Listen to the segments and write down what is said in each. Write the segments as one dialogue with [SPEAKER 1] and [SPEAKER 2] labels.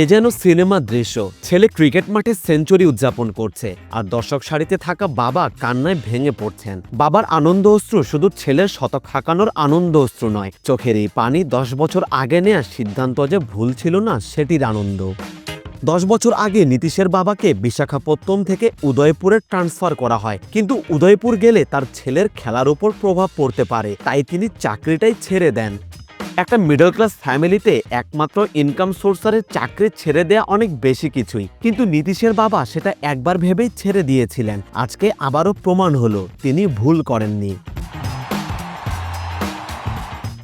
[SPEAKER 1] এ যেন সিনেমা দৃশ্য। ছেলে ক্রিকেট মাঠে সেঞ্চুরি উদযাপন করছে, আর দর্শক সারিতে থাকা বাবা কান্নায় ভেঙে পড়ছেন। বাবার আনন্দ অশ্রু শুধু ছেলের শতক হাঁকানোর আনন্দ অশ্রু নয়, চোখের এই পানি দশ বছর আগে নেওয়া সিদ্ধান্ত যে ভুল ছিল না, সেটির আনন্দ। দশ বছর আগে নীতিশের বাবাকে বিশাখাপত্তম থেকে উদয়পুরে ট্রান্সফার করা হয়, কিন্তু উদয়পুর গেলে তার ছেলের খেলার উপর প্রভাব পড়তে পারে, তাই তিনি চাকরিটাই ছেড়ে দেন। একটা মিডল ক্লাস ফ্যামিলিতে একমাত্র ইনকাম সোর্সারের চাকরি ছেড়ে দেয়া অনেক বেশি কিছুই। কিন্তু নীতিশের বাবা সেটা একবার ভেবেই ছেড়ে দিয়েছিলেন। আজকে আবারও প্রমাণ হলো, তিনি ভুল করেননি।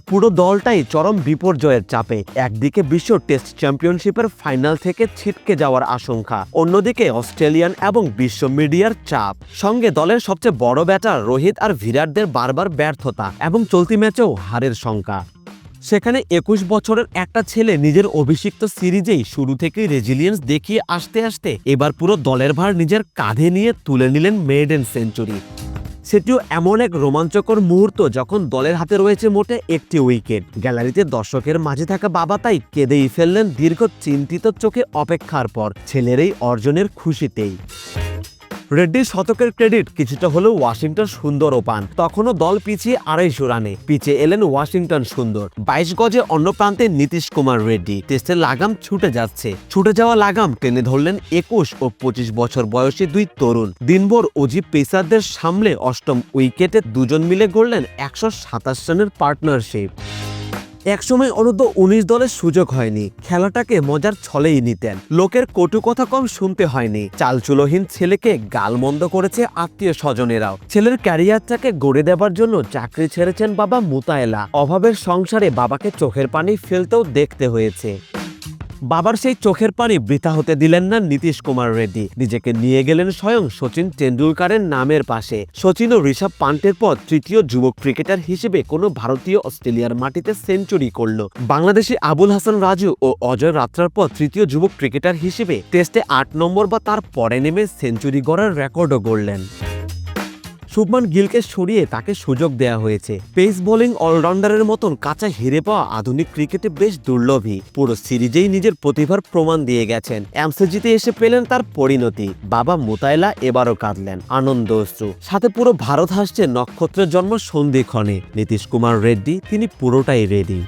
[SPEAKER 1] পুরো দলটাই চরম বিপর্যয়ের চাপে। একদিকে বিশ্ব টেস্ট চ্যাম্পিয়নশিপের ফাইনাল থেকে ছিটকে যাওয়ার আশঙ্কা, অন্যদিকে অস্ট্রেলিয়ান এবং বিশ্ব মিডিয়ার চাপ। সঙ্গে দলের সবচেয়ে বড় ব্যাটার রোহিত আর বিরাটদের বারবার ব্যর্থতা এবং চলতি ম্যাচেও হারের শঙ্কা। সেখানে একুশ বছরের একটা ছেলে নিজের অভিষিক্ত সিরিজেই শুরু থেকেই রেজিলিয়েন্স দেখিয়ে আসতে আসতে এবার পুরো দলের ভার নিজের কাঁধে নিয়ে তুলে নিলেন মেডেন সেঞ্চুরি। সেটিও এমন এক রোমাঞ্চকর মুহূর্ত যখন দলের হাতে রয়েছে মোটে একটি উইকেট। গ্যালারিতে দর্শকের মাঝে থাকা বাবা তাই কেঁদেই ফেললেন দীর্ঘ চিন্তিত চোখে অপেক্ষার পর। ছেলের এই অর্জনের খুশিতেই। রেড্ডির শতকের ক্রেডিট কিছুটা হলেও ওয়াশিংটন সুন্দরও পান। তখনও দল পিছিয়ে আড়াইশো রানে, পিছিয়ে এলেন ওয়াশিংটন সুন্দর। বাইশ গজে অন্য প্রান্তে নীতিশ কুমার রেড্ডি টেস্টের লাগাম ছুটে যাচ্ছে। ছুটে যাওয়া লাগাম টেনে ধরলেন একুশ ও পঁচিশ বছর বয়সী দুই তরুণ। দিনভর অজিব পেসারদের সামলে অষ্টম উইকেটে দুজন মিলে গড়লেন একশো সাতাশ রানের পার্টনারশিপ। একসময় অনূর্ধ্ব উনিশ দলের সুযোগ হয়নি। খেলাটাকে মজার ছলেই নিতেন। লোকের কটু কথা কম শুনতে হয়নি। চালচুলোহীন ছেলেকে গালমন্দ করেছে আত্মীয় স্বজনেরাও। ছেলের ক্যারিয়ারটাকে গড়ে দেবার জন্য চাকরি ছেড়েছেন বাবা মুতায়েলা। অভাবের সংসারে বাবাকে চোখের পানি ফেলতেও দেখতে হয়েছে। বাবার সেই চোখের পানি বৃথা হতে দিলেন না নীতিশ কুমার রেড্ডি। নিজেকে নিয়ে গেলেন স্বয়ং সচিন টেন্ডুলকারের নামের পাশে। সচিন ও ঋষভ পান্টের পর তৃতীয় যুবক ক্রিকেটার হিসেবে কোনো ভারতীয় অস্ট্রেলিয়ার মাটিতে সেঞ্চুরি করল। বাংলাদেশি আবুল হাসান, রাজু ও অজয় রাত্রার পর তৃতীয় যুবক ক্রিকেটার হিসেবে টেস্টে আট নম্বর বা তার পরে নেমে সেঞ্চুরি গড়ার রেকর্ডও গড়লেন। শুভমান গিলকে সরিয়ে তাকে সুযোগ দেওয়া হয়েছে। পেস বোলিং অলরাউন্ডারের মতন কাঁচা হেরে পাওয়া আধুনিক ক্রিকেটে বেশ দুর্লভই। পুরো সিরিজেই নিজের প্রতিভার প্রমাণ দিয়ে গেছেন। এমসিজিতে এসে পেলেন তার পরিণতি। বাবা মোতায়লা এবারও কাঁদলেন। আনন্দ অশ্রু। সাথে পুরো ভারত হাসছে নক্ষত্রের জন্ম সন্ধিক্ষণে। নীতিশ কুমার রেড্ডি, তিনি পুরোটাই রেডি।